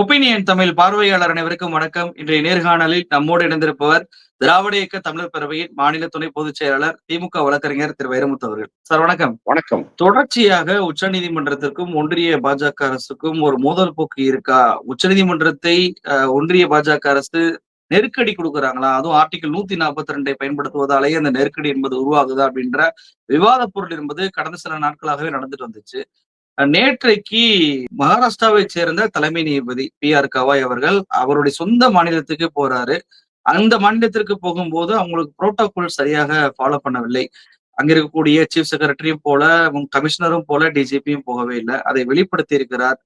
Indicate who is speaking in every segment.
Speaker 1: Opinion Tamil பார்வையாளர் அனைவருக்கும் வணக்கம். இன்றைய நேர்காணலில் நம்மோடு இணைந்திருப்பவர் திராவிட இயக்க தமிழர் பேரவையின் மாநில துணை பொதுச் செயலாளர் திமுக வழக்கறிஞர் திரு வைரமுத்து அவர்கள். சார் வணக்கம்.
Speaker 2: வணக்கம்.
Speaker 1: தொடர்ச்சியாக உச்சநீதிமன்றத்திற்கும் ஒன்றிய பாஜக அரசுக்கும் ஒரு மோதல் போக்கு இருக்கா? உச்சநீதிமன்றத்தை அஹ், ஒன்றிய பாஜக அரசு நெருக்கடி கொடுக்குறாங்களா? அதுவும் ஆர்டிகல் நூத்தி நாற்பத்தி ரெண்டை பயன்படுத்துவதாலேயே அந்த நெருக்கடி என்பது உருவாகுதா அப்படின்ற விவாத பொருள் என்பது கடந்த சில நாட்களாகவே நடந்துட்டு வந்துச்சு. நேற்றைக்கு மகாராஷ்டிராவை சேர்ந்த தலைமை நீதிபதி பி ஆர் கவாய் அவர்கள் அவருடைய சொந்த மாநிலத்துக்கு போறாரு. அந்த மாநிலத்திற்கு போகும்போது அவங்களுக்கு புரோட்டோகால் சரியாக ஃபாலோ பண்ணவில்லை. அங்க இருக்கக்கூடிய சீஃப் செக்ரட்டரியும் போல கமிஷனரும் போல டிஜிபியும் போகவே இல்லை. அதை வெளிப்படுத்தி இருக்கிறார்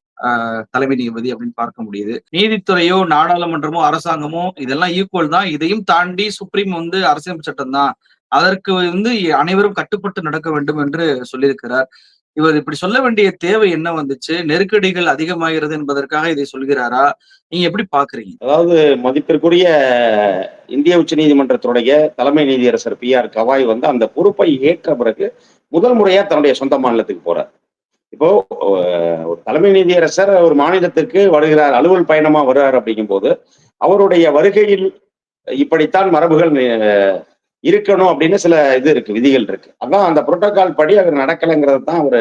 Speaker 1: தலைமை நீதிபதி அப்படின்னு பார்க்க முடியுது. நீதித்துறையோ நாடாளுமன்றமோ அரசாங்கமோ இதெல்லாம் ஈக்குவல் தான். இதையும் தாண்டி சுப்ரீம் வந்து அரசியல் சட்டம் தான். அதற்கு வந்து அனைவரும் கட்டுப்பட்டு நடக்க வேண்டும் என்று சொல்லியிருக்கிறார். இவர் இப்படி சொல்ல வேண்டிய தேவை என்ன வந்துச்சு? நெருக்கடிகள் அதிகமாகிறது என்பதற்காக இதை சொல்கிறாரா? நீங்க எப்படி பாக்குறீங்க?
Speaker 2: அதாவது மதிப்பிற்குரிய இந்திய உச்சநீதிமன்றத்தினுடைய தலைமை நீதியரசர் பி ஆர் கவாய் வந்து அந்த பொறுப்பை ஏற்ற பிறகு முதல் முறையா தன்னுடைய சொந்த மாநிலத்துக்கு போறார். இப்போ ஒரு தலைமை நீதியரசர் ஒரு மாநிலத்திற்கு வருகிறார் அலுவல் பயணமா வருகிறார் அப்படிங்கும்போது அவருடைய வருகையில் இப்படித்தான் மரபுகள் இருக்கணும் அப்படின்னு சில இது இருக்கு விதிகள் இருக்கு. அதான் அந்த புரோட்டோகால் படி அவர் நடக்கலைங்கிறத தான் அவர்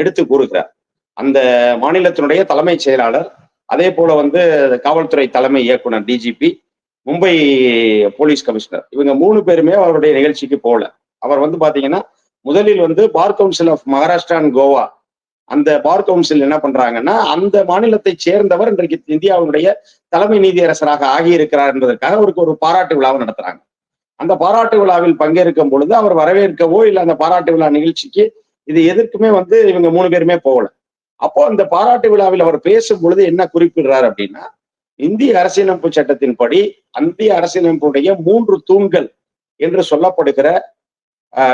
Speaker 2: எடுத்து கூறுகிறார். அந்த மாநிலத்தினுடைய தலைமைச் செயலாளர் அதே போல வந்து காவல்துறை தலைமை இயக்குனர் டிஜிபி மும்பை போலீஸ் கமிஷனர். இவங்க மூணு பேருமே அவருடைய நிகழ்ச்சிக்கு போகல. அவர் வந்து பாத்தீங்கன்னா முதலில் வந்து bar council of Maharashtra and Goa அந்த பார் கவுன்சில் என்ன பண்றாங்கன்னா அந்த மாநிலத்தை சேர்ந்தவர் இன்றைக்கு இந்தியாவுடைய தலைமை நீதியரசராக ஆகியிருக்கிறார் என்பதற்காக அவருக்கு ஒரு பாராட்டு விழாவை நடத்துறாங்க. அந்த பாராட்டு விழாவில் பங்கேற்கும் பொழுது அவர் வரவேற்கவோ இல்லை அந்த பாராட்டு விழா நிகழ்ச்சிக்கு இது எதற்குமே வந்து இவங்க மூணு பேருமே போகல. அப்போ அந்த பாராட்டு விழாவில் அவர் பேசும் பொழுது என்ன குறிப்பிடுறார் அப்படின்னா இந்திய அரசியலமைப்பு சட்டத்தின்படி இந்திய அரசியலமைப்புடைய மூன்று தூண்கள் என்று சொல்லப்படுகிற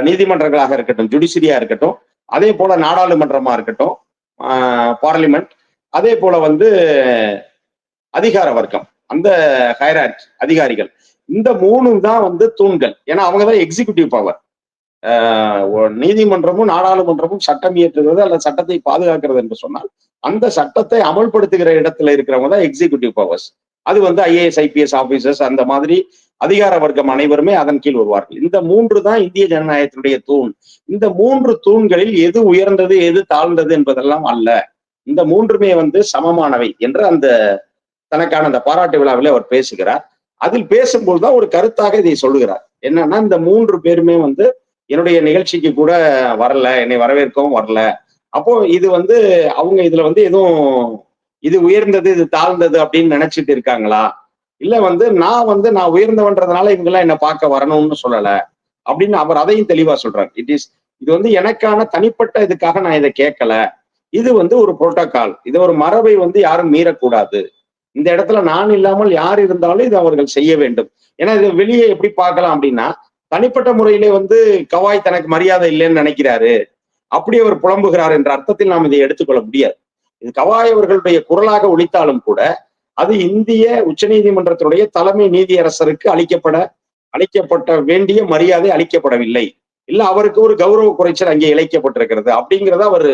Speaker 2: நீதிமன்றங்களாக இருக்கட்டும் ஜுடிஷரியா இருக்கட்டும் அதே போல நாடாளுமன்றமா இருக்கட்டும் பார்லிமெண்ட் அதே போல வந்து அதிகார வர்க்கம் அந்த ஹைரார்கி அதிகாரிகள். இந்த மூணு தான் வந்து தூண்கள். ஏன்னா அவங்க தான் எக்ஸிகியூட்டிவ் பவர் நீதிமன்றமும் நாடாளுமன்றமும் சட்டம் இயற்றுகிறது அல்லது சட்டத்தை பாதுகாக்கிறது என்று சொன்னால் அந்த சட்டத்தை அமல்படுத்துகிற இடத்துல இருக்கிறவங்க தான் எக்ஸிக்யூட்டிவ் பவர்ஸ் அது வந்து ஐஏஎஸ் ஐபிஎஸ் ஆபீசர்ஸ் அந்த மாதிரி அதிகார வர்க்கம் அனைவருமே அதன் கீழ் வருவார்கள். இந்த மூன்று தான் இந்திய ஜனநாயகத்தினுடைய தூண். இந்த மூன்று தூண்களில் எது உயர்ந்தது எது தாழ்ந்தது என்பதெல்லாம் அல்ல. இந்த மூன்றுமே வந்து சமமானவை என்று அந்த தனக்கான அந்த பாராட்டு விழாவில் அவர் பேசுகிறார். அதில் பேசும்போது தான் ஒரு கருத்தாக இதை சொல்லுகிறார். என்னன்னா இந்த மூன்று பேருமே வந்து என்னுடைய நிகழ்ச்சிக்கு கூட வரல என்னை வரவேற்கவும் வரல. அப்போ இது வந்து அவங்க இதுல வந்து எதுவும் இது உயர்ந்தது இது தாழ்ந்தது அப்படின்னு நினைச்சிட்டு இருக்காங்களா? இல்ல வந்து நான் வந்து நான் உயர்ந்தவன்றதுனால இவங்க எல்லாம் என்ன பார்க்க வரணும்னு சொல்லல அப்படின்னு அவர் அதையும் தெளிவா சொல்றாரு. இட் இஸ் இது வந்து எனக்கான தனிப்பட்ட இதுக்காக நான் இதை கேட்கல. இது வந்து ஒரு புரோட்டோகால் இது ஒரு மரபை வந்து யாரும் மீறக்கூடாது. இந்த இடத்துல நான் இல்லாமல் யார் இருந்தாலும் இது அவர்கள் செய்ய வேண்டும். ஏன்னா இது வெளியே எப்படி பார்க்கலாம் அப்படின்னா தனிப்பட்ட முறையிலே வந்து கவாய் தனக்கு மரியாதை இல்லைன்னு நினைக்கிறாரு. அப்படி அவர் புலம்புகிறார் என்ற அர்த்தத்தில் நாம் இதை எடுத்துக்கொள்ள முடியாது. இது கவாய் அவர்களுடைய குரலாக ஒழித்தாலும் கூட அது இந்திய உச்சநீதிமன்றத்தினுடைய தலைமை நீதியரசருக்கு அளிக்கப்பட அளிக்கப்பட்ட வேண்டிய மரியாதை அளிக்கப்படவில்லை. இல்ல அவருக்கு ஒரு கௌரவ குறைச்சல் அங்கே இழைக்கப்பட்டிருக்கிறது. அப்படிங்கிறத அவர்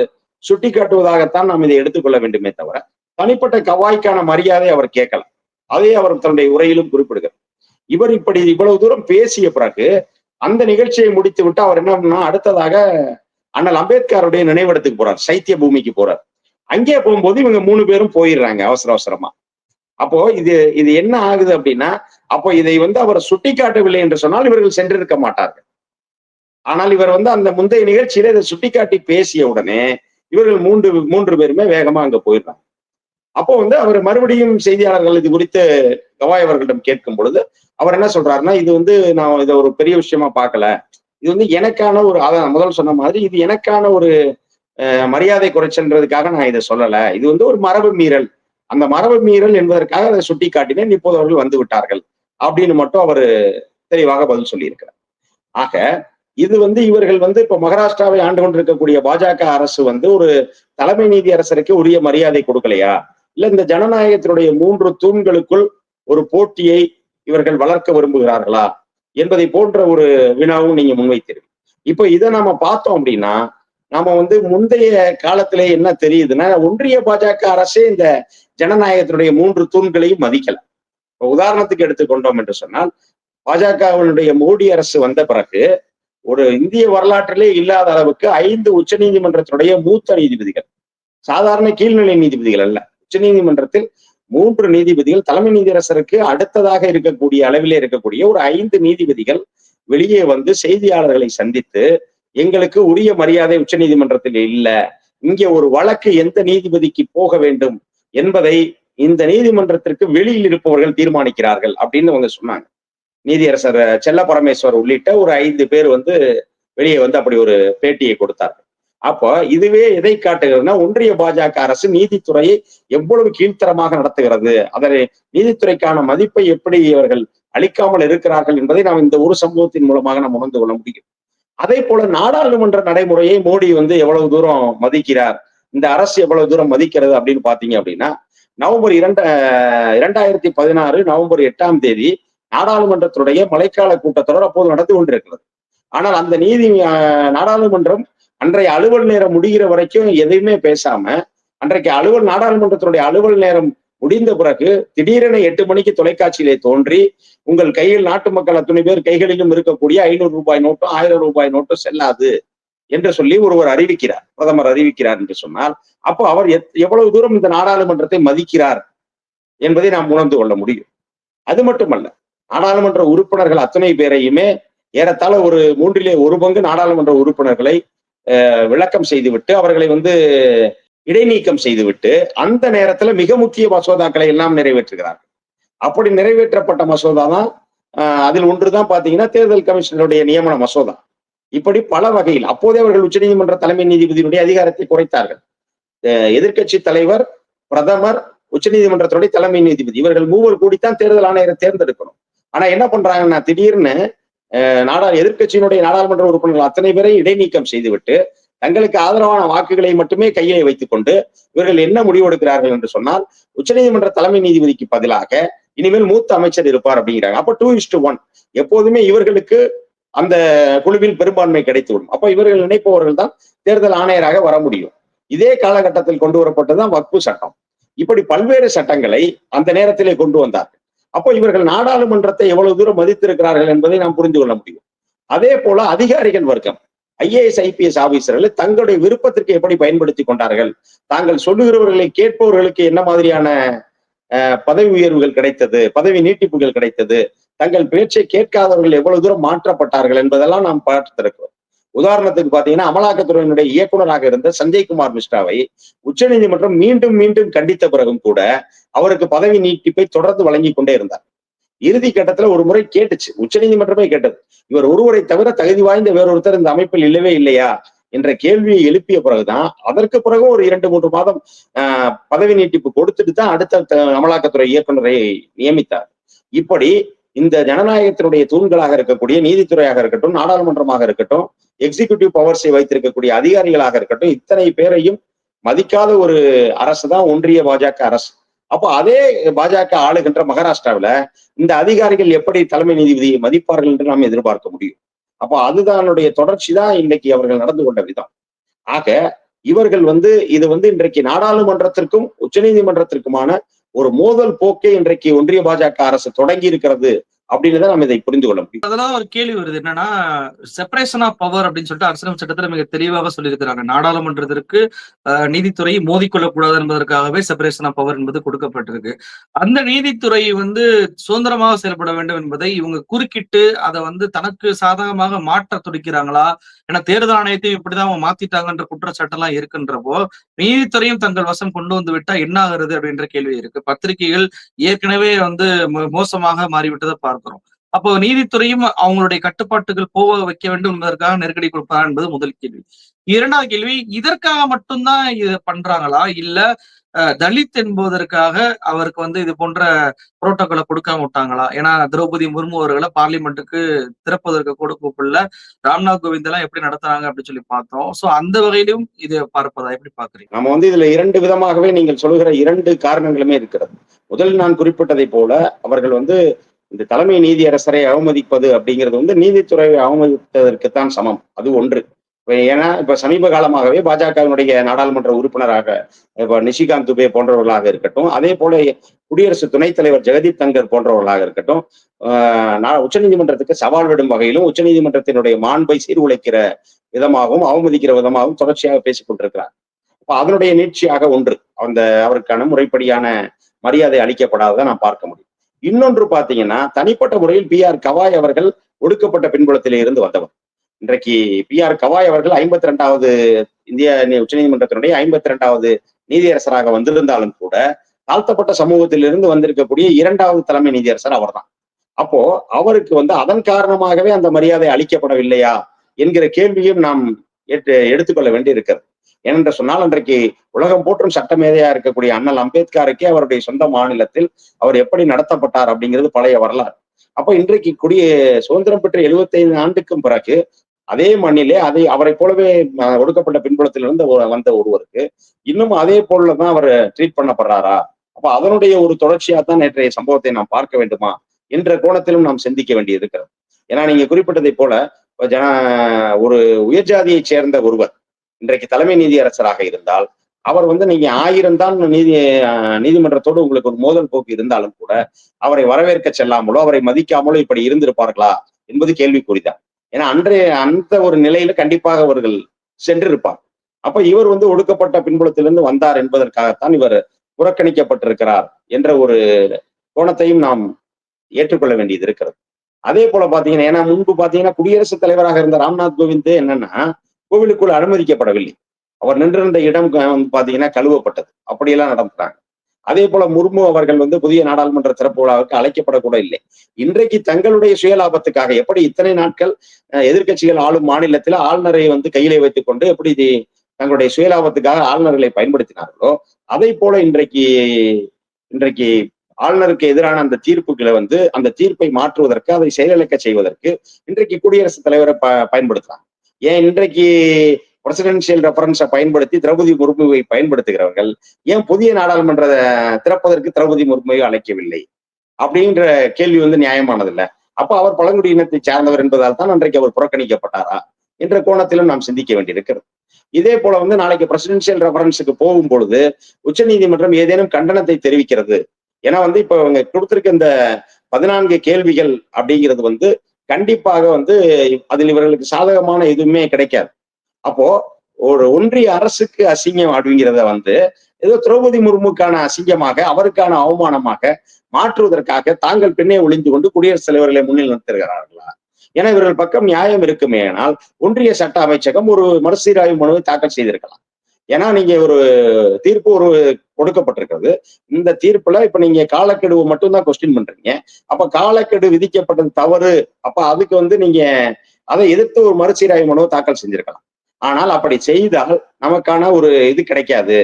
Speaker 2: சுட்டிக்காட்டுவதாகத்தான் நாம் இதை எடுத்துக்கொள்ள வேண்டுமே தவிர தனிப்பட்ட கவாய்க்கான மரியாதை அவர் கேட்கல அதை அவர் தன்னுடைய உரையிலும் குறிப்பிடுகிறார். இவர் இப்படி இவ்வளவு தூரம் பேசிய பிறகு அந்த நிகழ்ச்சியை முடித்து விட்டு அவர் என்ன பண்ணா அடுத்ததாக அண்ணல் அம்பேத்கருடைய நினைவிடத்துக்கு போறார் சைத்திய பூமிக்கு போறார். அங்கே போகும்போது இவங்க மூணு பேரும் போயிடுறாங்க அவசர அவசரமா. அப்போ இது இது என்ன ஆகுது அப்படின்னா அப்போ இதை வந்து அவர் சுட்டிக்காட்டவில்லை என்று சொன்னால் இவர்கள் சென்றிருக்க மாட்டார்கள். ஆனால் இவர் வந்து அந்த முந்தைய நிகழ்ச்சியில இதை சுட்டிக்காட்டி பேசிய உடனே இவர்கள் மூன்று மூன்று பேருமே வேகமா அங்க போயிடுறாங்க. அப்போ வந்து அவர் மறுபடியும் செய்தியாளர்கள் இது குறித்து கவாய் அவர்களிடம் கேட்கும் பொழுது அவர் என்ன சொல்றாருன்னா இது வந்து நான் இதை ஒரு பெரிய விஷயமா பார்க்கல. இது வந்து எனக்கான ஒரு அதான் முதல் சொன்ன மாதிரி இது எனக்கான ஒரு மரியாதை குறைச்சன்றதுக்காக நான் இதை சொல்லல. இது வந்து ஒரு மரபு மீறல். அந்த மரபு மீறல் என்பதற்காக அதை சுட்டி காட்டினேன் இப்போது அவர்கள் வந்து விட்டார்கள் அப்படின்னு மட்டும் அவர் தெளிவாக பதில் சொல்லியிருக்கிறார். ஆக இது வந்து இவர்கள் வந்து இப்ப மகாராஷ்டிராவை ஆண்டு கொண்டிருக்கக்கூடிய பாஜக அரசு வந்து ஒரு தலைமை நீதி அரசருக்கு உரிய மரியாதை கொடுக்கலையா? இல்ல இந்த ஜனநாயகத்தினுடைய மூன்று தூண்களுக்குள் ஒரு போட்டியை இவர்கள் வளர்க்க விரும்புகிறார்களா என்பதை போன்ற ஒரு வினாவும் நீங்க முன்வைத்தீர்கள் இப்போ இதை நாம பார்த்தோம் அப்படின்னா நாம வந்து முந்தைய காலத்திலே என்ன தெரியுதுன்னா ஒன்றிய பாஜக அரசே இந்த ஜனநாயகத்தினுடைய மூன்று தூண்களையும் மதிக்கல. இப்போ உதாரணத்துக்கு எடுத்துக்கொண்டோம் என்று சொன்னால் பாஜகவினுடைய மோடி அரசு வந்த பிறகு ஒரு இந்திய வரலாற்றிலே இல்லாத அளவுக்கு ஐந்து உச்ச நீதிமன்றத்தினுடைய மூத்த நீதிபதிகள் சாதாரண கீழ்நிலை நீதிபதிகள் அல்ல. உச்ச நீதிமன்றத்தில் மூன்று நீதிபதிகள் தலைமை நீதியரசருக்கு அடுத்ததாக இருக்கக்கூடிய அளவிலே இருக்கக்கூடிய ஒரு ஐந்து நீதிபதிகள் வெளியே வந்து செய்தியாளர்களை சந்தித்து எங்களுக்கு உரிய மரியாதை உச்ச நீதிமன்றத்தில் இல்ல இங்கே ஒரு வழக்கு எந்த நீதிபதிக்கு போக வேண்டும் என்பதை இந்த நீதிமன்றத்திற்கு வெளியில் இருப்பவர்கள் தீர்மானிக்கிறார்கள் அப்படின்னு அவங்க சொன்னாங்க. நீதியரசர் செல்ல பரமேஸ்வர் உள்ளிட்ட ஒரு ஐந்து பேர் வந்து வெளியே வந்து அப்படி ஒரு பேட்டியை கொடுத்தார்கள். அப்போ இதுவே எதை காட்டுகிறதுனா ஒன்றிய பாஜக அரசு நீதித்துறையை எவ்வளவு கீழ்த்தரமாக நடத்துகிறது? அதனை நீதித்துறைக்கான மதிப்பை எப்படி இவர்கள் அளிக்காமல் இருக்கிறார்கள் என்பதை நாம் இந்த ஒரு சம்பவத்தின் மூலமாக நாம் உணர்ந்து கொள்ள முடியும். அதே போல நாடாளுமன்ற நடைமுறையை மோடி வந்து எவ்வளவு தூரம் மதிக்கிறார்? இந்த அரசு எவ்வளவு தூரம் மதிக்கிறது அப்படின்னு பாத்தீங்க அப்படின்னா நவம்பர் இரண்டு இரண்டாயிரத்தி பதினாறு நவம்பர் எட்டாம் தேதி நாடாளுமன்றத்துடைய மழைக்கால கூட்டத்தொடர் அப்போது நடந்து கொண்டிருக்கிறது. ஆனால் அந்த நீதி நாடாளுமன்றம் அன்றைய அலுவல் நேரம் முடிகிற வரைக்கும் எதையுமே பேசாம அன்றைக்கு அலுவல் நாடாளுமன்றத்தினுடைய அலுவல் நேரம் முடிந்த பிறகு திடீரென எட்டு மணிக்கு தொலைக்காட்சியிலே தோன்றி உங்கள் கையில் நாட்டு மக்கள் அத்தனை பேர் கைகளிலும் இருக்கக்கூடிய ஐநூறு ரூபாய் நோட்டும் ஆயிரம் ரூபாய் நோட்டும் செல்லாது என்று சொல்லி ஒருவர் அறிவிக்கிறார். பிரதமர் அறிவிக்கிறார் என்று சொன்னால் அப்போ அவர் எவ்வளவு தூரம் இந்த நாடாளுமன்றத்தை மதிக்கிறார் என்பதை நாம் உணர்ந்து கொள்ள முடியும். அது மட்டுமல்ல நாடாளுமன்ற உறுப்பினர்கள் அத்தனை பேரையுமே ஏறத்தாழ ஒரு மூன்றிலே ஒரு பங்கு நாடாளுமன்ற உறுப்பினர்களை விளக்கம் செய்துவிட்டு அவர்களை வந்து இடைநீக்கம் செய்துவிட்டு அந்த நேரத்துல மிக முக்கிய மசோதாக்களை எல்லாம் நிறைவேற்றுகிறார்கள். அப்படி நிறைவேற்றப்பட்ட மசோதா தான் அதில் ஒன்றுதான் பாத்தீங்கன்னா தேர்தல் கமிஷனருடைய நியமன மசோதா. இப்படி பல வகையில் அப்போதே அவர்கள் உச்சநீதிமன்ற தலைமை நீதிபதியினுடைய அதிகாரத்தை குறைத்தார்கள். எதிர்கட்சி தலைவர் பிரதமர் உச்சநீதிமன்றத்துடைய தலைமை நீதிபதி இவர்கள் மூவர் கூடித்தான் தேர்தல் ஆணையரை தேர்ந்தெடுக்கணும். ஆனா என்ன பண்றாங்கன்னா திடீர்னு நாடா எதிர்கட்சியினுடைய நாடாளுமன்ற உறுப்பினர்கள் அத்தனை பேரை இடைநீக்கம் செய்துவிட்டு தங்களுக்கு ஆதரவான வாக்குகளை மட்டுமே கையில் வைத்துக் கொண்டு இவர்கள் என்ன முடிவெடுக்கிறார்கள் என்று சொன்னால் உச்சநீதிமன்ற தலைமை நீதிபதிக்கு பதிலாக இனிமேல் மூத்த அமைச்சர் இருப்பார் அப்படிங்கிறாங்க. அப்ப டூ இஸ்ட் ஒன் எப்போதுமே இவர்களுக்கு அந்த குழுவில் பெரும்பான்மை கிடைத்துவிடும். அப்ப இவர்கள் நினைப்பவர்கள் தான் தேர்தல் ஆணையராக வர முடியும். இதே காலகட்டத்தில் கொண்டு வரப்பட்டதுதான் வக்பு சட்டம். இப்படி பல்வேறு சட்டங்களை அந்த நேரத்திலே கொண்டு வந்தார்கள். அப்போ இவர்கள் நாடாளுமன்றத்தை எவ்வளவு தூரம் மதித்திருக்கிறார்கள் என்பதை நாம் புரிந்து கொள்ள முடியும். அதே போல அதிகாரிகள் வர்க்கம் ஐஏஎஸ் ஐபிஎஸ் ஆபீசர்கள் தங்களுடைய விருப்பத்திற்கு எப்படி பயன்படுத்தி கொண்டார்கள்? தாங்கள் சொல்லுகிறவர்களை கேட்பவர்களுக்கு என்ன மாதிரியான பதவி உயர்வுகள் கிடைத்தது பதவி நீட்டிப்புகள் கிடைத்தது தங்கள் பேச்சை கேட்காதவர்கள் எவ்வளவு தூரம் மாற்றப்பட்டார்கள் என்பதெல்லாம் நாம் பார்த்திருக்கிறோம். உதாரணத்துக்கு பாத்தீங்கன்னா அமலாக்கத்துறையினுடைய இயக்குநராக இருந்த சஞ்சய்குமார் மிஸ்ராவை உச்சநீதிமன்றம் மீண்டும் மீண்டும் கண்டித்த பிறகும் கூட அவருக்கு பதவி நீட்டிப்பை தொடர்ந்து வழங்கி கொண்டே இருந்தார். இறுதி கட்டத்துல ஒரு முறை கேட்டுச்சு. உச்சநீதிமன்றமே கேட்டது. இவர் ஒருவரை தவிர தகுதி வாய்ந்த வேறொருத்தர் இந்த அமைப்பில் இல்லவே இல்லையா? என்ற கேள்வியை எழுப்பிய பிறகுதான் அதற்கு பிறகு ஒரு இரண்டு மூன்று மாதம் ஆஹ் பதவி நீட்டிப்பு கொடுத்துட்டு தான் அடுத்த அமலாக்கத்துறை இயக்குநரை நியமித்தார். இப்படி இந்த ஜனநாயகத்தினுடைய தூண்களாக இருக்கக்கூடிய நீதித்துறையாக இருக்கட்டும் நாடாளுமன்றமாக இருக்கட்டும் எக்ஸிகியூட்டிவ் பவர்ஸை வைத்திருக்கக்கூடிய அதிகாரிகளாக இருக்கட்டும் இத்தனை பேரையும் மதிக்காத ஒரு அரசு தான் ஒன்றிய பாஜக அரசு. அப்போ அதே பாஜக ஆளுகின்ற மகாராஷ்டிராவில இந்த அதிகாரிகள் எப்படி தலைமை நீதிபதியை மதிப்பார்கள் என்று நாம் எதிர்பார்க்க முடியும். அப்போ அதுதானுடைய தொடர்ச்சி தான் இன்னைக்கு அவர்கள் நடந்து கொண்ட விதம். ஆக இவர்கள் வந்து இது வந்து இன்றைக்கு நாடாளுமன்றத்திற்கும் உச்சநீதிமன்றத்திற்குமான ஒரு மோதல் போக்கே இன்றைக்கு ஒன்றிய பாஜக அரசு தொடங்கி இருக்கிறது அப்படின்னு நம்ம இதை புரிந்து கொள்ள முடியும்.
Speaker 1: அதெல்லாம் ஒரு கேள்வி வருது. என்னன்னா செப்பரேஷன் ஆஃப் பவர் அப்படின்னு சொல்லிட்டு அரசியல் சட்டத்துல மிக தெளிவாக சொல்லியிருக்கிறாங்க. நாடாளுமன்றத்திற்கு நீதித்துறை மோதிக்கொள்ளக்கூடாது என்பதற்காகவே செப்பரேஷன் ஆஃப் பவர் என்பது கொடுக்கப்பட்டிருக்கு. அந்த நீதித்துறை வந்து சுதந்திரமாக செயல்பட வேண்டும் என்பதை இவங்க குறுக்கிட்டு அதை வந்து தனக்கு சாதகமாக மாற்ற துடிக்கிறாங்களா? ஏன்னா தேர்தல் ஆணையத்தையும் இப்படிதான் அவங்க மாத்திட்டாங்கன்ற குற்றச்சாட்டு எல்லாம் இருக்குன்றப்போ நீதித்துறையும் தங்கள் வசம் கொண்டு வந்து விட்டா என்ன ஆகுறது அப்படின்ற கேள்வி இருக்கு. பத்திரிகைகள் ஏற்கனவே வந்து மோசமாக மாறிவிட்டதை பார்க்கிறோம். அப்போ நீதித்துறையும் அவங்களுடைய கட்டுப்பாட்டுகள் போக வைக்க வேண்டும் என்பதற்காக நெருக்கடி கொடுப்பாரா என்பது முதல் கேள்வி. இரண்டாவது கேள்வி இதற்காக மட்டும்தான் இது பண்றாங்களா? இல்ல தலித் என்பதற்காக அவருக்கு வந்து இது போன்ற புரோட்டோக்காலை கொடுக்காம விட்டாங்களா? ஏன்னா திரௌபதி முர்மு அவர்களை பார்லிமெண்ட்டுக்கு திறப்பதற்கு கூட ராம்நாத் கோவிந்த் எல்லாம் எப்படி நடத்துறாங்க அப்படின்னு சொல்லி பார்த்தோம். சோ அந்த வகையிலும் இது பார்ப்பதா? எப்படி பாக்குறீங்க
Speaker 2: நம்ம வந்து இதுல இரண்டு விதமாகவே நீங்கள் சொல்லுகிற இரண்டு காரணங்களுமே இருக்கிறது. முதல் நான் குறிப்பிட்டதை போல அவர்கள் வந்து இந்த தலைமை நீதியரசரை அவமதிப்பது அப்படிங்கிறது வந்து நீதித்துறையை அவமதித்ததற்குத்தான் சமம். அது ஒன்று. ஏன்னா இப்ப சமீப காலமாகவே பாஜகவினுடைய நாடாளுமன்ற உறுப்பினராக இப்ப நிஷிகாந்த் துபே போன்றவர்களாக இருக்கட்டும் அதே போல குடியரசு துணைத் தலைவர் ஜெகதீப் தங்கர் போன்றவர்களாக இருக்கட்டும் உச்ச நீதிமன்றத்துக்கு சவால் விடும் வகையிலும் உச்ச நீதிமன்றத்தினுடைய மாண்பை சீர்குலைக்கிற விதமாகவும் அவமதிக்கிற விதமாகவும் தொடர்ச்சியாக பேசிக் கொண்டிருக்கிறார். அப்ப அதனுடைய நீட்சியாக ஒன்று. அந்த அவருக்கான முறைப்படியான மரியாதை அளிக்கப்படாததை நான் பார்க்க முடியும். இன்னொன்று பாத்தீங்கன்னா தனிப்பட்ட முறையில் பி ஆர் கவாய் அவர்கள் ஒடுக்கப்பட்ட பின்புலத்திலே இருந்து வந்தவர். இன்றைக்கு பி ஆர் கவாய் அவர்கள் ஐம்பத்தி ரெண்டாவது இந்திய உச்சநீதிமன்றத்தினுடைய ஐம்பத்தி ரெண்டாவது நீதியரசராக வந்திருந்தாலும் கூட தாழ்த்தப்பட்ட சமூகத்திலிருந்து வந்திருக்கக்கூடிய இரண்டாவது தலைமை நீதியரசர் அவர்தான். அப்போ அவருக்கு வந்து அதன் காரணமாகவே அந்த மரியாதை அளிக்கப்படவில்லையா என்கிற கேள்வியும் நாம் எடுத்துக்கொள்ள வேண்டி இருக்கிறது ஏனென்று சொன்னால் அன்றைக்கு உலகம் போற்றும் சட்டமேதையா இருக்கக்கூடிய அண்ணல் அம்பேத்கருக்கே அவருடைய சொந்த மாநிலத்தில் அவர் எப்படி நடத்தப்பட்டார் அப்படிங்கிறது பழைய வரலாறு. அப்ப இன்றைக்கு குடிய சுதந்திரம் பெற்ற எழுபத்தி ஐந்து ஆண்டுக்கும் பிறகு அதே மண்ணிலே அதை அவரை போலவே ஒடுக்கப்பட்ட பின்புலத்திலிருந்து வந்த ஒருவருக்கு இன்னும் அதே போலதான் அவர் ட்ரீட் பண்ணப்படுறாரா? அப்ப அதனுடைய ஒரு தொடர்ச்சியா தான் நேற்றைய சம்பவத்தை நாம் பார்க்க வேண்டுமா? என்ற கோணத்திலும் நாம் சிந்திக்க வேண்டி இருக்கிறது ஏன்னா நீங்க குறிப்பிட்டதை போல ஜன ஒரு உயர்ஜாதியை சேர்ந்த ஒருவர் இன்றைக்கு தலைமை நீதியரசராக இருந்தால் அவர் வந்து நீங்க ஆயிரம் தான் நீதி நீதிமன்றத்தோடு உங்களுக்கு ஒரு மோதல் போக்கு இருந்தாலும் கூட அவரை வரவேற்க செல்லாமலோ அவரை மதிக்காமலோ இப்படி இருந்திருப்பார்களா என்பது கேள்விக்குறிதான். ஏன்னா அன்றைய அந்த ஒரு நிலையில கண்டிப்பாக அவர்கள் சென்றிருப்பார். அப்ப இவர் வந்து ஒடுக்கப்பட்ட பின்புலத்திலிருந்து வந்தார் என்பதற்காகத்தான் இவர் புறக்கணிக்கப்பட்டிருக்கிறார் என்ற ஒரு கோணத்தையும் நாம் ஏற்றுக்கொள்ள வேண்டியது இருக்கிறது. அதே போல பாத்தீங்கன்னா ஏன்னா முன்பு பாத்தீங்கன்னா குடியரசுத் தலைவராக இருந்த ராம்நாத் கோவிந்த் என்னன்னா கோவிலுக்குள் அனுமதிக்கப்படவில்லை. அவர் நின்றிருந்த இடம் பாத்தீங்கன்னா கழுவப்பட்டது. அப்படியெல்லாம் நடந்துட்டாங்க அதே போல முர்மு அவர்கள் வந்து புதிய நாடாளுமன்ற திறப்பு விழாவுக்கு அழைக்கப்படக்கூட இல்லை. இன்றைக்கு தங்களுடைய சுயலாபத்துக்காக எப்படி இத்தனை நாட்கள் எதிர்கட்சிகள் ஆளும் மாநிலத்தில் ஆளுநரை வந்து கையிலே வைத்துக் கொண்டு எப்படி தங்களுடைய சுயலாபத்துக்காக ஆளுநர்களை பயன்படுத்தினார்களோ அதை போல இன்றைக்கு இன்றைக்கு ஆளுநருக்கு எதிரான அந்த தீர்ப்புகளை வந்து அந்த தீர்ப்பை மாற்றுவதற்கு அதை செயலிழக்க செய்வதற்கு இன்றைக்கு குடியரசுத் தலைவரை ப பயன்படுத்துறாங்க. ஏன் இன்றைக்கு பிரசிடென்சியல் ரெஃபரன்ஸை பயன்படுத்தி திரௌபதி முர்முவை பயன்படுத்துகிறவர்கள்? ஏன் புதிய நாடாளுமன்ற திறப்பதற்கு திரௌபதி முர்முவை அழைக்கவில்லை? அப்படின்ற கேள்வி வந்து நியாயமானது இல்ல அப்ப அவர் பழங்குடியினத்தை சார்ந்தவர் என்பதால் தான் அன்றைக்கு அவர் புறக்கணிக்கப்பட்டாரா? என்ற கோணத்திலும் நாம் சிந்திக்க வேண்டியிருக்கிறது. இதே போல வந்து நாளைக்கு பிரசிடென்சியல் ரெஃபரன்ஸுக்கு போகும் பொழுது உச்ச நீதிமன்றம் ஏதேனும் கண்டனத்தை தெரிவிக்கிறது? ஏன்னா வந்து இப்ப அவங்க கொடுத்திருக்க இந்த பதினான்கு கேள்விகள் அப்படிங்கிறது வந்து கண்டிப்பாக வந்து அதில் இவர்களுக்கு சாதகமான எதுவுமே கிடைக்காது. அப்போ ஒரு ஒன்றிய அரசுக்கு அசிங்கம் அப்படிங்கிறத வந்து ஏதோ திரௌபதி முர்முக்கான அசிங்கமாக அவருக்கான அவமானமாக மாற்றுவதற்காக தாங்கள் பின்னே ஒளிந்து கொண்டு குடியரசுத் தலைவர்களை முன்னில் நிறுத்துகிறார்களா? என இவர்கள் பக்கம் நியாயம் இருக்குமே ஆனால் ஒன்றிய சட்ட அமைச்சகம் ஒரு மறுசீராய்வு மனுவை தாக்கல் செய்திருக்கலாம். ஏன்னா நீங்க ஒரு தீர்ப்பு ஒரு கொடுக்கப்பட்டிருக்கிறது. இந்த தீர்ப்புல இப்ப நீங்க காலக்கெடுவை மட்டும்தான் கொஸ்டின் பண்றீங்க. அப்ப காலக்கெடு விதிக்கப்பட்டது தவறு. அப்ப அதுக்கு வந்து நீங்க அதை எதிர்த்து ஒரு மறுசீராய்வு மனுவை தாக்கல் செஞ்சிருக்கலாம். ஆனால் அப்படி செய்தால் நமக்கான ஒரு இது கிடைக்காது.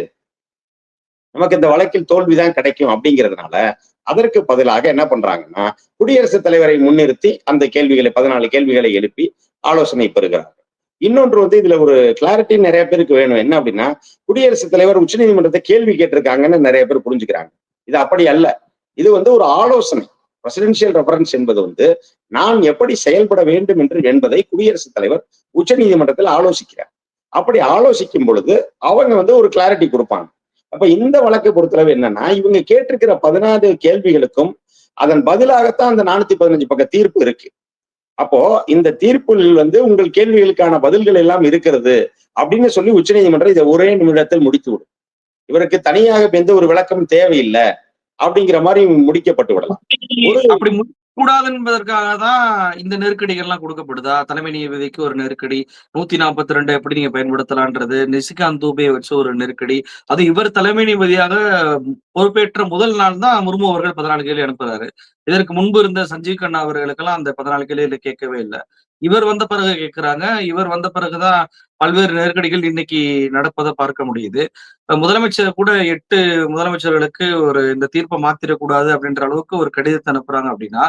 Speaker 2: நமக்கு இந்த வழக்கில் தோல்விதான் கிடைக்கும் அப்படிங்கிறதுனால அதற்கு பதிலாக என்ன பண்றாங்கன்னா குடியரசுத் தலைவரை முன்னிறுத்தி அந்த கேள்விகளை பதினாலு கேள்விகளை எழுப்பி ஆலோசனை பெறுகிறார்கள். இன்னொன்று வந்து இதுல ஒரு கிளாரிட்டி நிறைய பேருக்கு வேணும். என்ன அப்படின்னா குடியரசுத் தலைவர் உச்சநீதிமன்றத்தை கேள்வி கேட்டிருக்காங்கன்னு நிறைய பேர் புரிஞ்சுக்கிறாங்க. இது அப்படி அல்ல. இது வந்து ஒரு ஆலோசனை. பிரசிடென்சியல் ரெஃபரன்ஸ் என்பது வந்து நான் எப்படி செயல்பட வேண்டும் என்று என்பதை குடியரசுத் தலைவர் உச்ச நீதிமன்றத்தில் ஆலோசிக்கிறார். அப்படி ஆலோசிக்கும் பொழுது அவங்க வந்து ஒரு கிளாரிட்டி கொடுப்பாங்க. அப்ப இந்த வழக்கை பொறுத்தளவு என்னன்னா இவங்க கேட்டிருக்கிற பதினாறு கேள்விகளுக்கும் அதன் பதிலாகத்தான் அந்த நானூத்தி பதினஞ்சு பக்க தீர்ப்பு இருக்கு. அப்போ இந்த தீர்ப்பில் வந்து உங்கள் கேள்விகளுக்கான பதில்கள் எல்லாம் இருக்கிறது அப்படின்னு சொல்லி உச்சநீதிமன்றம் இதை ஒரே நிமிடத்தில் முடித்து விடும் இவருக்கு தனியாக எந்த ஒரு விளக்கம் தேவையில்லை அப்படிங்கிற மாதிரி முடிக்கப்பட்டு விடலாம்.
Speaker 1: அப்படி கூடாது என்பதற்காக தான் இந்த நெருக்கடிகள் எல்லாம் கொடுக்கப்படுதா? தலைமை நீதிபதிக்கு ஒரு நெருக்கடி நூத்தி நாற்பத்தி ரெண்டு எப்படி நீங்க பயன்படுத்தலான்றது நிசிகாந்த் தூபே வச்சு ஒரு நெருக்கடி அது இவர் தலைமை நீதிபதியாக பொறுப்பேற்ற முதல் நாள் தான் முர்மு அவர்கள் பதினாலு கேள்வி அனுப்புறாரு. இதற்கு முன்பு இருந்த சஞ்சீவ் கண்ணா அவர்களுக்கெல்லாம் அந்த பதினாலு கேள்வியில கேட்கவே இல்லை. இவர் வந்த பிறகு கேட்கிறாங்க. இவர் வந்த பிறகுதான் பல்வேறு நெருக்கடிகள் இன்னைக்கு நடப்பதை பார்க்க முடியுது. முதலமைச்சர் கூட எட்டு முதலமைச்சர்களுக்கு ஒரு இந்த தீர்ப்பை மாத்திரக்கூடாது அப்படின்ற அளவுக்கு ஒரு கடிதத்தை அனுப்புறாங்க அப்படின்னா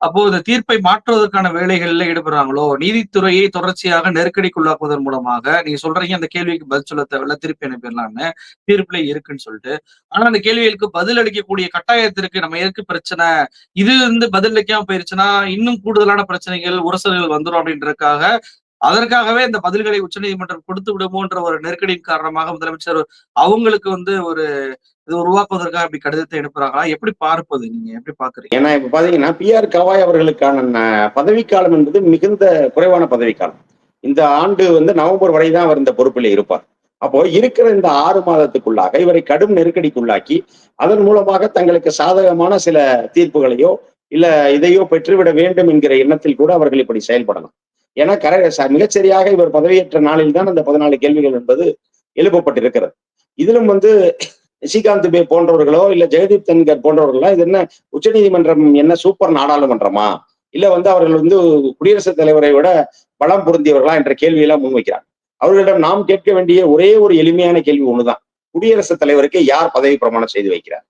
Speaker 1: அப்போ இந்த தீர்ப்பை மாற்றுவதற்கான வேலைகள்ல ஈடுபடுறாங்களோ? நீதித்துறையை தொடர்ச்சியாக நெருக்கடிக்குள்ளாக்குவதன் மூலமாக நீங்க சொல்றீங்க அந்த கேள்விக்கு பதில் சொல்ல தேவையில்ல திருப்பி அனுப்பிடலாம்னு தீர்ப்புல இருக்குன்னு சொல்லிட்டு. ஆனா அந்த கேள்விகளுக்கு பதில் அளிக்கக்கூடிய கட்டாயத்திற்கு நம்ம எதுக்கு பிரச்சனை? இது வந்து பதில் அளிக்காம போயிருச்சுன்னா இன்னும் கூடுதலான பிரச்சனைகள் உரசல்கள் வந்துடும் அப்படின்றதுக்காக அதற்காகவே இந்த பதில்களை உச்சநீதிமன்றம் கொடுத்து விடுமோன்ற ஒரு நெருக்கடியின் காரணமாக முதலமைச்சர் அவங்களுக்கு வந்து ஒரு இது உருவாக்குவதற்காக அப்படி கடிதத்தை அனுப்புறாங்களா? எப்படி பார்ப்பது நீங்க? எப்படி பாக்குறீங்க
Speaker 2: ஏன்னா இப்ப பாத்தீங்கன்னா பி ஆர் கவாய் அவர்களுக்கான பதவிக்காலம் என்பது மிகுந்த குறைவான பதவிக்காலம். இந்த ஆண்டு வந்து நவம்பர் வரை தான் அவர் இந்த பொறுப்பில் இருப்பார். அப்போ இருக்கிற இந்த ஆறு மாதத்துக்குள்ளாக இவரை கடும் நெருக்கடிக்குள்ளாக்கி அதன் மூலமாக தங்களுக்கு சாதகமான சில தீர்ப்புகளையோ இல்ல இதையோ பெற்றுவிட வேண்டும் என்கிற எண்ணத்தில் கூட அவர்கள் இப்படி செயல்படலாம். ஏன்னா கர ச- மிகச்சரியாக இவர் பதவியேற்ற நாளில் தான் அந்த பதினாலு கேள்விகள் என்பது எழுப்பப்பட்டிருக்கிறது. இதிலும் வந்து நிஷிகாந்த் பே போன்றவர்களோ இல்ல ஜெகதீப் தன்கர் போன்றவர்களோ இது என்ன உச்சநீதிமன்றம் என்ன சூப்பர் நாடாளுமன்றமா? இல்ல வந்து அவர்கள் வந்து குடியரசுத் தலைவரை விட பலம் பொருந்தியவர்களா என்ற கேள்வியெல்லாம் முன்வைக்கிறாங்க அவர்களிடம் நாம் கேட்க வேண்டிய ஒரே ஒரு எளிமையான கேள்வி ஒண்ணுதான். குடியரசுத் தலைவருக்கு யார் பதவி பிரமாணம் செய்து வைக்கிறார்?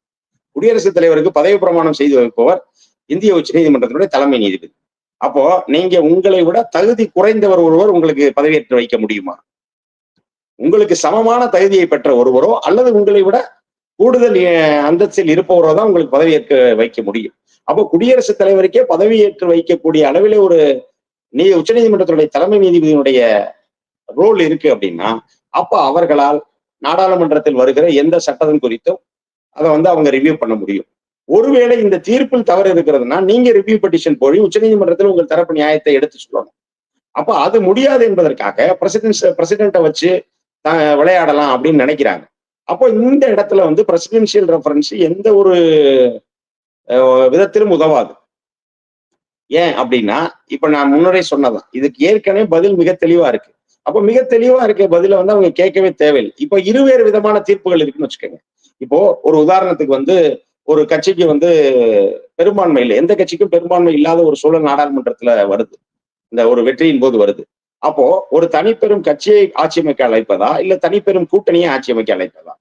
Speaker 2: குடியரசுத் தலைவருக்கு பதவி பிரமாணம் செய்து வைப்பவர் இந்திய உச்சநீதிமன்றத்தினுடைய தலைமை நீதிபதி. அப்போ நீங்க உங்களை விட தகுதி குறைந்தவர் ஒருவர் உங்களுக்கு பதவியேற்று வைக்க முடியுமா? உங்களுக்கு சமமான தகுதியை பெற்ற ஒருவரோ அல்லது உங்களை விட கூடுதல் அந்தஸ்தில் இருப்பவரோ தான் உங்களுக்கு பதவியேற்க வைக்க முடியும். அப்போ குடியரசுத் தலைவருக்கே பதவியேற்று வைக்கக்கூடிய அளவிலே ஒரு நீ உச்சநீதிமன்றத்தினுடைய தலைமை நீதிபதியினுடைய ரோல் இருக்கு அப்படின்னா அப்ப அவர்களால் நாடாளுமன்றத்தில் வருகிற எந்த சட்டத்தின் குறித்தும் அதை வந்து அவங்க ரிவ்யூ பண்ண முடியும். ஒருவேளை இந்த தீர்ப்பில் தவறு இருக்கிறதுனா நீங்க ரிவ்யூ பெட்டிஷன் போய் உச்சநீதிமன்றத்தில் உங்கள் தரப்பு நியாயத்தை எடுத்து சொல்லணும். அப்ப அது முடியாது என்பதற்காக பிரசிடென்ட் பிரசிடென்ட்டை வச்சு விளையாடலாம் அப்படின்னு நினைக்கிறாங்க. அப்போ இந்த இடத்துல வந்து பிரசிடென்சியல் ரெஃபரன்ஸ் எந்த ஒரு விதத்திலும் உதவாது. ஏன் அப்படின்னா இப்ப நான் முன்னரே சொன்னதான் இதுக்கு ஏற்கனவே பதில் மிக தெளிவா இருக்கு. அப்போ மிக தெளிவா இருக்க பதில வந்து அவங்க கேட்கவே தேவையில்லை. இப்போ இருவேறு விதமான தீர்ப்புகள் இருக்குன்னு வச்சுக்கோங்க. இப்போ ஒரு உதாரணத்துக்கு வந்து ஒரு கட்சிக்கு வந்து பெரும்பான்மை இல்லை. எந்த கட்சிக்கும் பெரும்பான்மை இல்லாத ஒரு சூழல் நாடாளுமன்றத்துல வருது. இந்த ஒரு வெற்றியின் போது வருது. அப்போ ஒரு தனிப்பெரும் கட்சியை ஆட்சி அமைக்க அழைப்பதா? இல்ல தனிப்பெரும் கூட்டணியை ஆட்சி அமைக்க அழைப்பதா?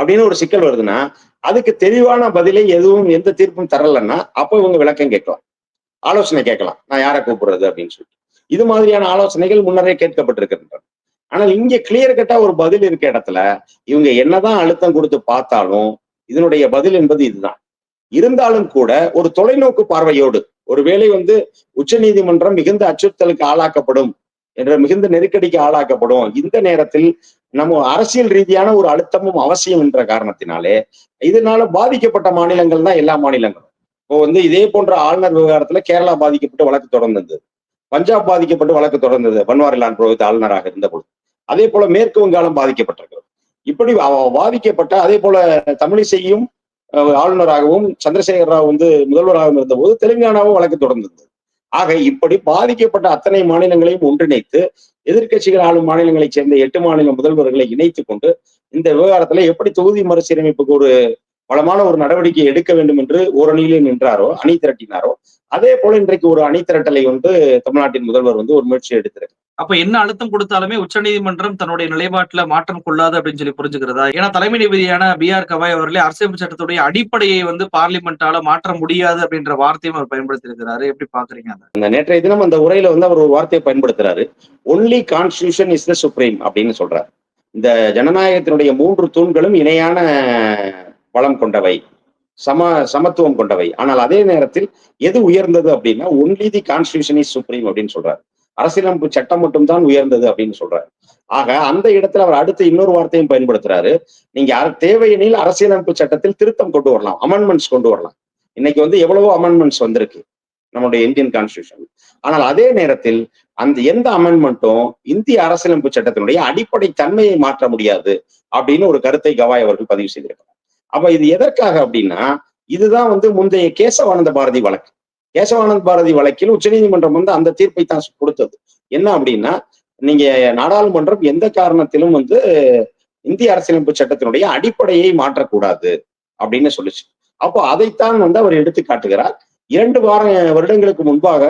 Speaker 2: அப்படின்னு ஒரு சிக்கல் வருதுன்னா அதுக்கு தெளிவான பதிலை எதுவும் எந்த தீர்ப்பும் தரலன்னா அப்போ இவங்க விளக்கம் கேட்கலாம். ஆலோசனை கேட்கலாம். நான் யாரை கூப்பிடுறது அப்படின்னு சொல்லிட்டு. இது மாதிரியான ஆலோசனைகள் முன்னரே கேட்கப்பட்டிருக்கின்றன. ஆனால் இங்க கிளியர் கட்டா ஒரு பதில் இருக்க இடத்துல இவங்க என்னதான் அழுத்தம் கொடுத்து பார்த்தாலும் இதனுடைய பதில் என்பது இதுதான். இருந்தாலும் கூட ஒரு தொலைநோக்கு பார்வையோடு ஒருவேளை வந்து உச்ச நீதிமன்றம் மிகுந்த அச்சுறுத்தலுக்கு ஆளாக்கப்படும் என்ற மிகுந்த நெருக்கடிக்கு ஆளாக்கப்படும் இந்த நேரத்தில் நம்ம அரசியல் ரீதியான ஒரு அழுத்தமும் அவசியம் என்ற காரணத்தினாலே இதனால பாதிக்கப்பட்ட மாநிலங்கள் தான் எல்லா மாநிலங்களும். இப்போ வந்து இதே போன்ற ஆளுநர் விவகாரத்துல கேரளா பாதிக்கப்பட்டு வழக்கு தொடர்ந்தது. பஞ்சாப் பாதிக்கப்பட்டு வழக்கு தொடர்ந்தது. பன்வாரிலால் புரோஹித் ஆளுநராக இருந்த பொழுது. அதே போல மேற்கு வங்காளம் பாதிக்கப்பட்டிருக்கிறது. இப்படி பாதிக்கப்பட்ட அதே போல தமிழிசையும் ஆளுநராகவும் சந்திரசேகர ராவ் வந்து முதல்வராகவும் இருந்தபோது தெலுங்கானாவும் வழக்கு தொடர்ந்தது. ஆக இப்படி பாதிக்கப்பட்ட அத்தனை மாநிலங்களையும் ஒன்றிணைத்து எதிர்க்கட்சிகள் ஆளும் மாநிலங்களைச் சேர்ந்த எட்டு மாநில முதல்வர்களை இணைத்துக் கொண்டு இந்த விவகாரத்துல எப்படி தொகுதி மறுசீரமைப்புக்கு ஒரு பலமான ஒரு நடவடிக்கை எடுக்க வேண்டும் என்று ஓரணியிலே நின்றாரோ அணி திரட்டினாரோ அதே போல இன்றைக்கு ஒரு அணி திரட்டலை வந்து தமிழ்நாட்டின் முதல்வர் வந்து ஒரு முயற்சி எடுத்திருக்காரு.
Speaker 1: அப்ப என்ன அழுத்தம் கொடுத்தாலுமே உச்சநீதிமன்றம் தன்னுடைய நிலைப்பாட்டுல மாற்றம் கொள்ளாது அப்படின்னு சொல்லி புரிஞ்சுக்கிறதா? ஏன்னா தலைமை நீதிபதியான பி ஆர் கவாய் அவர்களே அரசியல் சட்டத்துடைய அடிப்படையை வந்து பார்லிமெண்டால மாற்ற முடியாது அப்படின்ற வார்த்தையும் அவர் பயன்படுத்தி இருக்கிறாரு எப்படி பாக்குறீங்க
Speaker 2: அந்த நேற்றைய தினம் அந்த உரையில வந்து அவர் ஒரு வார்த்தையை பயன்படுத்துறாரு. Only constitution is the supreme அப்படின்னு சொல்றாரு. இந்த ஜனநாயகத்தினுடைய மூன்று தூண்களும் இணையான வளம் கொண்டவை சம சமத்துவம் கொண்டவை. ஆனால் அதே நேரத்தில் எது உயர்ந்தது அப்படின்னா only the constitution is supreme அப்படின்னு சொல்றாரு. அரசியலமைப்பு சட்டம் மட்டும்தான் உயர்ந்தது அப்படின்னு சொல்றாரு. ஆக அந்த இடத்துல அவர் அடுத்து இன்னொரு வார்த்தையும் பயன்படுத்துறாரு. நீங்க தேவையெனில் அரசியலமைப்பு சட்டத்தில் திருத்தம் கொண்டு வரலாம் அமெண்ட்மெண்ட்ஸ் கொண்டு வரலாம். இன்னைக்கு வந்து எவ்வளவோ அமெண்ட்மெண்ட்ஸ் வந்திருக்கு நம்முடைய இந்தியன் கான்ஸ்டியூஷன் ஆனால் அதே நேரத்தில் அந்த எந்த அமெண்ட்மெண்ட்டும் இந்திய அரசியலமைப்பு சட்டத்தினுடைய அடிப்படை தன்மையை மாற்ற முடியாது அப்படின்னு ஒரு கருத்தை கவாய் அவர்கள் பதிவு செய்திருக்கிறார். அப்ப இது எதற்காக அப்படின்னா இதுதான் வந்து முந்தைய கேசவானந்த பாரதி வழக்கு. கேசவானந்த பாரதி வழக்கில் உச்சநீதிமன்றம் வந்து அந்த தீர்ப்பை தான் கொடுத்தது. என்ன அப்படின்னா நீங்க நாடாளுமன்றம் எந்த காரணத்திலும் வந்து இந்திய அரசியலமைப்பு சட்டத்தினுடைய அடிப்படையை மாற்றக்கூடாது அப்படின்னு சொல்லுச்சு. அப்போ அதைத்தான் வந்து அவர் எடுத்து காட்டுகிறார் இரண்டு வார வருடங்களுக்கு முன்பாக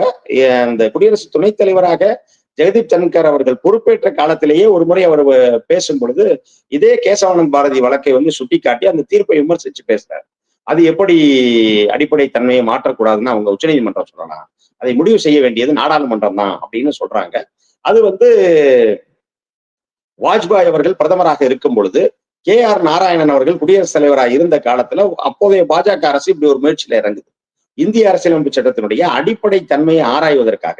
Speaker 2: அந்த இந்த குடியரசு துணைத் தலைவராக ஜெகதீப் தன்கர் அவர்கள் பொறுப்பேற்ற காலத்திலேயே ஒரு முறை அவர் பேசும் பொழுது இதே கேசவானந்த் பாரதி வழக்கை வந்து சுட்டிக்காட்டி அந்த தீர்ப்பை விமர்சிச்சு பேசுறாரு. அது எப்படி அடிப்படை தன்மையை மாற்றக்கூடாதுன்னு அவங்க உச்சநீதிமன்றம் சொல்லலாம். அதை முடிவு செய்ய வேண்டியது நாடாளுமன்றம் தான் அப்படின்னு சொல்றாங்க. அது வந்து வாஜ்பாய் அவர்கள் பிரதமராக இருக்கும் பொழுது கே ஆர் நாராயணன் அவர்கள் குடியரசுத் தலைவராக இருந்த காலத்துல அப்போதைய பாஜக அரசு இப்படி ஒரு முயற்சியில இறங்குது. இந்திய அரசியலமைப்பு சட்டத்தினுடைய அடிப்படை தன்மையை ஆராய்வதற்காக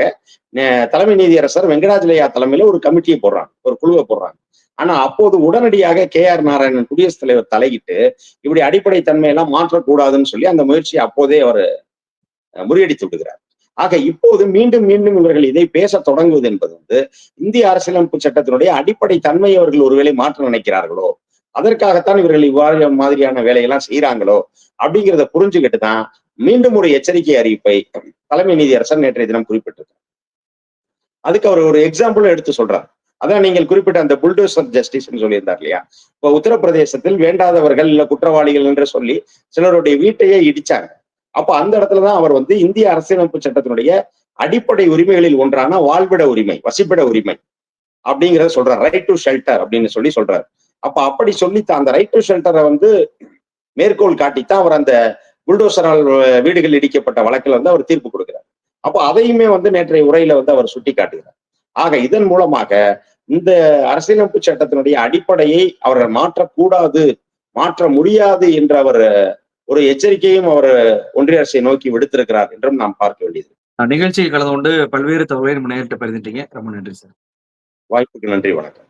Speaker 2: தலைமை நீதியரசர் வெங்கடாஜலயா தலைமையில ஒரு கமிட்டியை போடுறாங்க ஒரு குழுவை போடுறாங்க. ஆனா அப்போது உடனடியாக கே ஆர் நாராயணன் குடியரசுத் தலைவர் தலையிட்டு இப்படி அடிப்படை தன்மையெல்லாம் மாற்றக்கூடாதுன்னு சொல்லி அந்த முயற்சியை அப்போதே அவர் அஹ், முறியடித்து விடுகிறார். ஆக இப்போது மீண்டும் மீண்டும் இவர்கள் இதை பேச தொடங்குவது என்பது வந்து இந்திய அரசியலமைப்பு சட்டத்தினுடைய அடிப்படை தன்மையை அவர்கள் ஒருவேளை மாற்ற நினைக்கிறார்களோ அதற்காகத்தான் இவர்கள் இவ்வாறு மாதிரியான வேலையெல்லாம் செய்யறாங்களோ அப்படிங்கிறத புரிஞ்சுக்கிட்டு தான் மீண்டும் ஒரு எச்சரிக்கை அறிவிப்பை தலைமை நீதியரசர் நேற்றைய தினம் குறிப்பிட்டிருக்கார் அதுக்கு அவர் ஒரு எக்ஸாம்பிள் எடுத்து சொல்றார். அதான் நீங்கள் குறிப்பிட்ட அந்த புல்டோசர் ஜஸ்டிஸ் சொல்லியிருந்தார் இல்லையா? இப்போ உத்தரப்பிரதேசத்தில் வேண்டாதவர்கள் இல்ல குற்றவாளிகள் என்று சொல்லி சிலருடைய வீட்டையே இடிச்சாங்க. அப்ப அந்த இடத்துலதான் அவர் வந்து இந்திய அரசியலமைப்பு சட்டத்தினுடைய அடிப்படை உரிமைகளில் ஒன்றான வாழ்விட உரிமை வசிப்பிட உரிமை அப்படிங்கறத சொல்றார். ரைட் டு ஷெல்டர் அப்படின்னு சொல்லி சொல்றாரு. அப்ப அப்படி சொல்லி அந்த ரைட் டு ஷெல்டரை வந்து மேற்கோள் காட்டித்தான் அவர் அந்த புல்டோசரால் வீடுகள் இடிக்கப்பட்ட வழக்கில் வந்து அவர் தீர்ப்பு கொடுக்கிறார். அப்போ அதையுமே வந்து நேற்றைய உரையில வந்து அவர் சுட்டி காட்டுகிறார் ஆக இதன் மூலமாக இந்த அரசியலமைப்பு சட்டத்தினுடைய அடிப்படையை அவர் மாற்றக்கூடாது மாற்ற முடியாது என்ற அவர் ஒரு எச்சரிக்கையும் அவர் ஒன்றிய அரசை நோக்கி விடுத்திருக்கிறார் என்றும் நாம் பார்க்க வேண்டியது.
Speaker 1: நிகழ்ச்சியில் கலந்து கொண்டு பல்வேறு தகவலை நம்ம நேரிட்ட பகிர்ந்துட்டீங்க ரொம்ப நன்றி சார்.
Speaker 2: வாய்ப்புக்கு நன்றி வணக்கம்.